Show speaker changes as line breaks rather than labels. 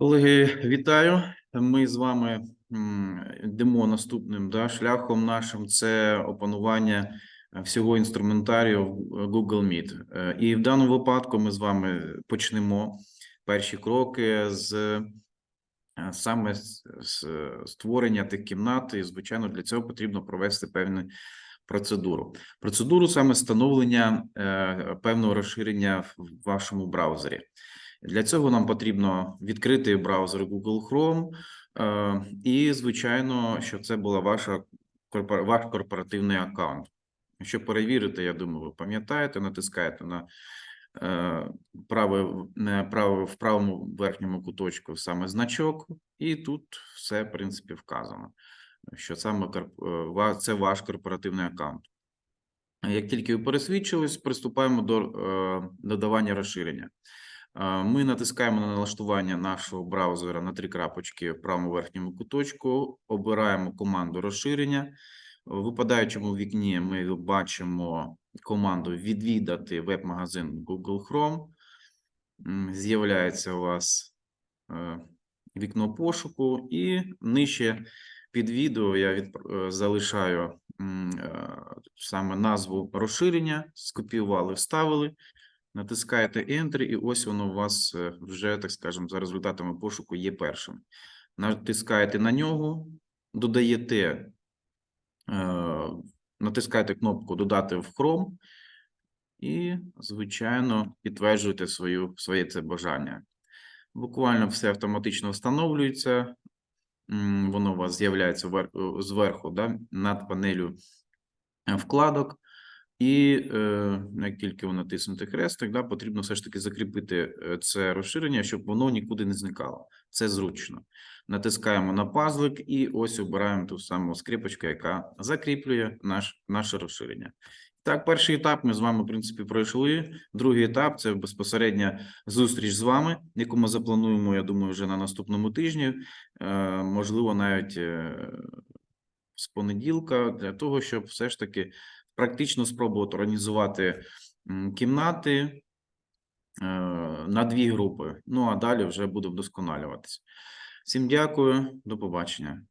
Колеги, вітаю. Ми з вами йдемо наступним да, шляхом нашим. Це опанування е, всього інструментарію в Google Meet. Е, І в даному випадку ми з вами почнемо перші кроки з е, саме з створення тих кімнат. І, звичайно, для цього потрібно провести певну процедуру. Процедуру саме встановлення е, певного розширення в вашому браузері. Для цього нам потрібно відкрити браузер Google Chrome, е, і, звичайно, щоб це була ваша ваш корпоративний аккаунт. Щоб перевірити, я думаю, ви пам'ятаєте, натискаєте на е, праве, праве, в правому верхньому куточку саме значок, і тут все, в принципі, вказано, що саме е, це ваш корпоративний аккаунт. Як тільки ви пересвідчились, приступаємо до додавання розширення. Ми натискаємо на налаштування нашого браузера на три крапочки в правому верхньому куточку, обираємо команду розширення. В випадаючому вікні ми бачимо команду відвідати веб-магазин Google Chrome. З'являється у вас е, вікно пошуку, і нижче під відео я від, е, залишаю е, саме назву розширення, скопіювали, вставили, натискаєте Enter, і ось воно у вас е, вже, так скажемо, за результатами пошуку є першим. Натискаєте на нього, додаєте, е, натискаєте кнопку Додати в Chrome і, звичайно, підтверджуєте свою, своє це бажання. Буквально все автоматично встановлюється. Воно у вас з'являється зверху, да, над панелю е, вкладок. І е, як тільки ви натиснете хрестик, да, потрібно все ж таки закріпити е, це розширення, щоб воно нікуди не зникало. Це зручно. Натискаємо на пазлик і ось обираємо ту саму скріпочку, яка закріплює наш, наше розширення. Так, перший етап ми з вами, в принципі, пройшли. Другий етап це безпосередня зустріч з вами, яку ми заплануємо, я думаю, вже на наступному тижні. Е, можливо, навіть е, з понеділка, для того, щоб все ж таки практично спробувати організувати кімнати е, на дві групи. Ну а далі вже будемо вдосконалюватися. Всім дякую, до побачення.